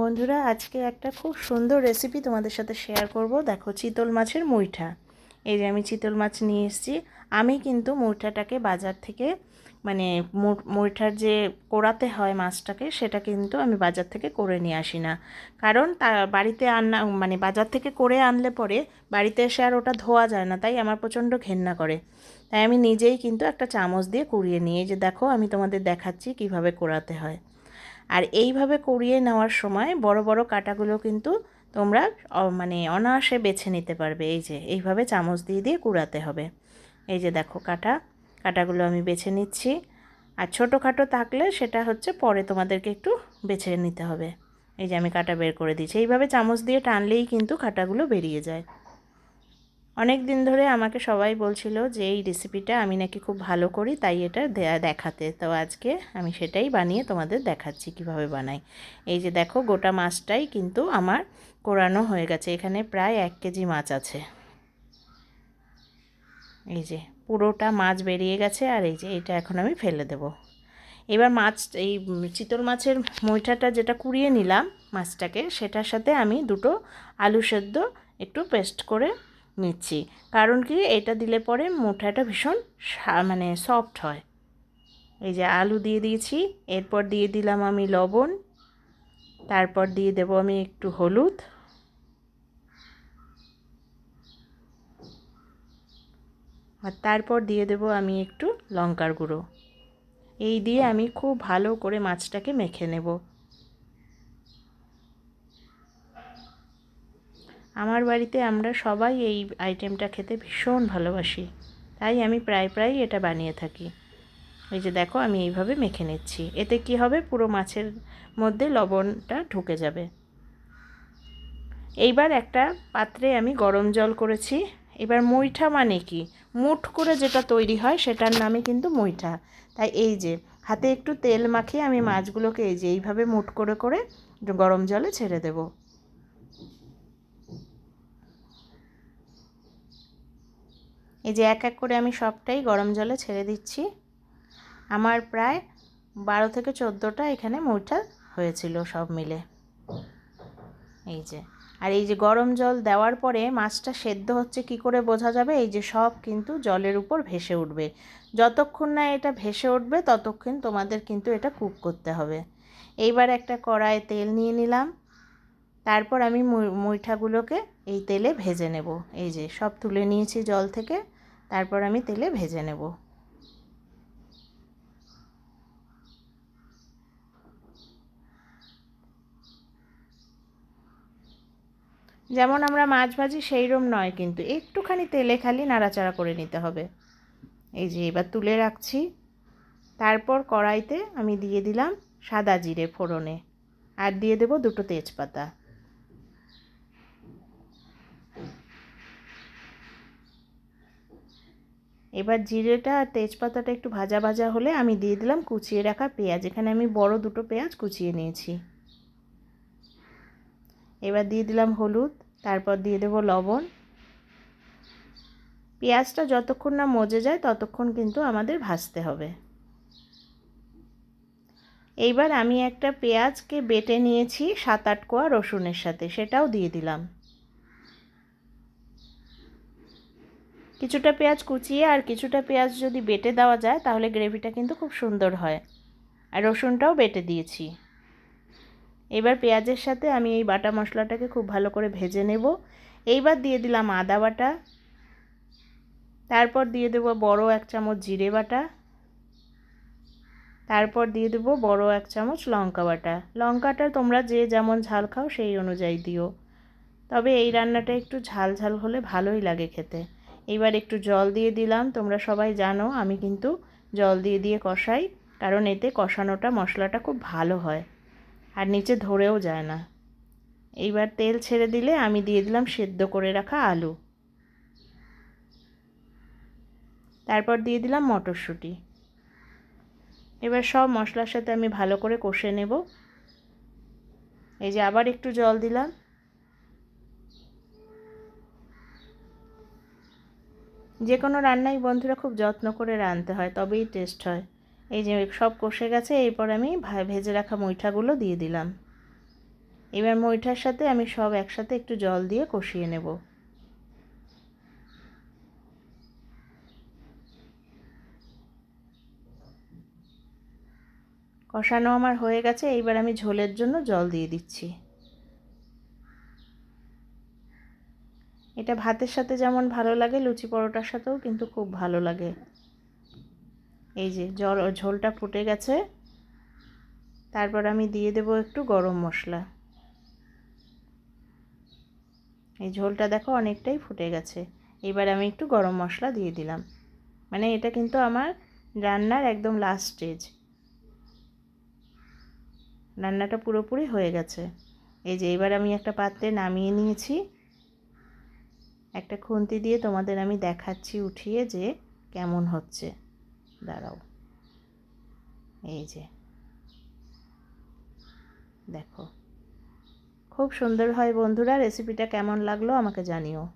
বন্ধুরা, আজকে একটা খুব সুন্দর রেসিপি তোমাদের সাথে শেয়ার করব। দেখো, চিতল মাছের মুইঠা। এই যে আমি চিতল মাছ নিয়ে এসেছি। আমি কিন্তু মুইঠাটাকে বাজার থেকে মানে মুইঠার যে কোড়াতে হয় মাছটাকে, সেটা কিন্তু আমি বাজার থেকে করে নিয়ে আসি না। কারণ তা বাড়িতে আনা মানে বাজার থেকে করে আনলে পরে বাড়িতে এসে আর ওটা ধোয়া যায় না, তাই আমার প্রচণ্ড ঘেন্না করে। তাই আমি নিজেই কিন্তু একটা চামচ দিয়ে কুড়িয়ে নিয়ে যে দেখো, আমি তোমাদের দেখাচ্ছি কীভাবে কোড়াতে হয়। আর এইভাবে কুড়িয়ে নেওয়ার সময় বড় বড় কাটাগুলো কিন্তু তোমরা মানে অনায়াসে বেছে নিতে পারবে। এই যে, এইভাবে চামচ দিয়ে দিয়ে কুড়াতে হবে। এই যে দেখো কাটা, কাটাগুলো আমি বেছে নিচ্ছি। আর ছোটোখাটো থাকলে সেটা হচ্ছে পরে তোমাদেরকে একটু বেছে নিতে হবে। এই যে আমি কাটা বের করে দিচ্ছি এইভাবে চামচ দিয়ে টানলেই কিন্তু কাটাগুলো বেরিয়ে যায়। অনেক দিন ধরে আমাকে সবাই বলছিল যে এই রেসিপিটা আমি নাকি খুব ভালো করি, তাই এটা দেখাতে। তো আজকে আমি সেটাই বানিয়ে তোমাদের দেখাচ্ছি কীভাবে বানাই। এই যে দেখো, গোটা মাছটাই কিন্তু আমার কোরানো হয়ে গেছে। এখানে প্রায় এক কেজি মাছ আছে। এই যে পুরোটা মাছ বেরিয়ে গেছে আর এই যে এটা এখন আমি ফেলে দেব। এবার মাছ, এই চিতল মাছের মইঠাটা যেটা কুড়িয়ে নিলাম মাছটাকে, সেটার সাথে আমি দুটো আলু সেদ্ধ একটু পেস্ট করে নিচ্ছি। কারণ কি? এটা দিলে পরে মোটাটা ভীষণ মানে সফট হয়। এই যে আলু দিয়ে দিয়েছি, এরপর দিয়ে দিলাম আমি লবণ, তারপর দিয়ে দেব আমি একটু হলুদ। আর তারপর দিয়ে দেব আমি একটু লঙ্কার গুঁড়ো। এই দিয়ে আমি খুব ভালো করে মাছটাকে মেখে নেব। আমার বাড়িতে আমরা সবাই এই আইটেমটা খেতে ভীষণ ভালোবাসি। তাই আমি প্রায় প্রায় এটা বানিয়ে থাকি। এই যে দেখো, আমি এইভাবে মেখে নিচ্ছি। এতে কি হবে? পুরো মাছের মধ্যে লবণটা ঢুকে যাবে। এইবার একটা পাত্রে আমি গরম জল করেছি। এবার মুইঠা মানে কি? মুঠ করে যেটা তৈরি হয়, সেটার নামে কিন্তু মুইঠা। তাই এই যে, হাতে একটু তেল মাখিয়ে আমি মাছগুলোকে এই যে, এইভাবে মুঠ করে করে গরম জলে ছেড়ে দেবো। এই যে এক এক করে আমি সবটাই গরম জলে ছেড়ে দিচ্ছি। আমার প্রায় বারো থেকে চোদ্দোটা এখানে মুইঠা হয়েছিল সব মিলে। এই যে, আর এই যে গরম জল দেওয়ার পরে মাছটা সেদ্ধ হচ্ছে কি করে বোঝা যাবে? এই যে সব কিন্তু জলের উপর ভেসে উঠবে। যতক্ষণ না এটা ভেসে উঠবে, ততক্ষণ তোমাদের কিন্তু এটা কুক করতে হবে। এইবার একটা কড়ায় তেল নিয়ে নিলাম। তারপর আমি মুইঠাগুলোকে এই তেলে ভেজে নেব। এই যে সব তুলে নিয়েছি জল থেকে। তারপর আমি তেলে ভেজে নেব। যেমন আমরা মাছ ভাজি সেই রম নয় কিন্তু একটুখানি তেলে খালি নাড়াচাড়া করে নিতে হবে। এই যে এবার তুলে রাখছি। তারপর কড়াইতে আমি দিয়ে দিলাম সাদা জিরে ফোড়নে। আর দিয়ে দেব দুটো তেজপাতা। এবার জিরেটা আর তেজপাতাটা একটু ভাজা ভাজা হলে আমি দিয়ে দিলাম কুচিয়ে রাখা পেঁয়াজ। এখানে আমি বড় দুটো পেঁয়াজ কুচিয়ে নিয়েছি। এবার দিয়ে দিলাম হলুদ, তারপর দিয়ে দেবো লবণ। পেঁয়াজটা যতক্ষণ না মজে যায় ততক্ষণ কিন্তু আমাদের ভাজতে হবে। এইবার আমি একটা পেঁয়াজকে বেটে নিয়েছি সাত আট কোয়া রসুনের সাথে, সেটাও দিয়ে দিলাম। কিছুটা পেঁয়াজ কুচিয়ে আর কিছুটা পেঁয়াজ যদি বেটে দেওয়া যায়, তাহলে গ্রেভিটা কিন্তু খুব সুন্দর হয়। আর রসুনটাও বেটে দিয়েছি। এবার পেঁয়াজের সাথে আমি এই বাটা মশলাটাকে খুব ভালো করে ভেজে নেব। এইবার দিয়ে দিলাম আদা বাটা। তারপর দিয়ে দেবো বড় এক চামচ জিরে বাটা। তারপর দিয়ে দেবো বড় এক চামচ লঙ্কা বাটা। লঙ্কাটা তোমরা যে যেমন ঝাল খাও, সেই অনুযায়ী দিও। তবে এই রান্নাটা একটু ঝাল ঝাল হলে ভালোই লাগে খেতে। এবার একটু জল দিয়ে দিলাম। তোমরা সবাই জানো, আমি কিন্তু জল দিয়ে দিয়ে কষাই, কারণ এতে কষানোটা, মশলাটা খুব ভালো হয় আর নিচে ধরেও যায় না। এইবার তেল ছেড়ে দিলে আমি দিয়ে দিলাম সেদ্ধ করে রাখা আলু। তারপর দিয়ে দিলাম মটরশুঁটি। এবার সব মশলার সাথে আমি ভালো করে কষে নেব। এই যে আবার একটু জল দিলাম। যে কোনো রান্নাই বন্ধুরা খুব যত্ন করে রাঁধতে হয়, তবেই টেস্ট হয়। এই যে সব কষে গেছে, এরপর আমি ভেজে রাখা মুইঠাগুলো দিয়ে দিলাম। এবার মইঠার সাথে আমি সব একসাথে একটু জল দিয়ে কষিয়ে নেব। কষানো আমার হয়ে গেছে এইবার আমি ঝোলের জন্য জল দিয়ে দিচ্ছি। এটা ভাতের সাথে যেমন ভালো লাগে, লুচি পরোটার সাথেও কিন্তু খুব ভালো লাগে। এই যে জল, ঝোলটা ফুটে গেছে। তারপর আমি দিয়ে দেব একটু গরম মশলা। এই ঝোলটা দেখো অনেকটাই ফুটে গেছে। এবার আমি একটু গরম মশলা দিয়ে দিলাম। মানে এটা কিন্তু আমার রান্নার একদম লাস্ট স্টেজ রান্নাটা পুরোপুরি হয়ে গেছে। এই যে এবার আমি একটা পাত্রে নামিয়ে নিয়েছি। একটা খুন্তি দিয়ে তোমাদের আমি দেখাচ্ছি উঠিয়ে যে কেমন হচ্ছে। দাঁড়াও। এই যে। দেখো। খুব সুন্দর হয় বন্ধুরা রেসিপিটা কেমন লাগল আমাকে জানিও।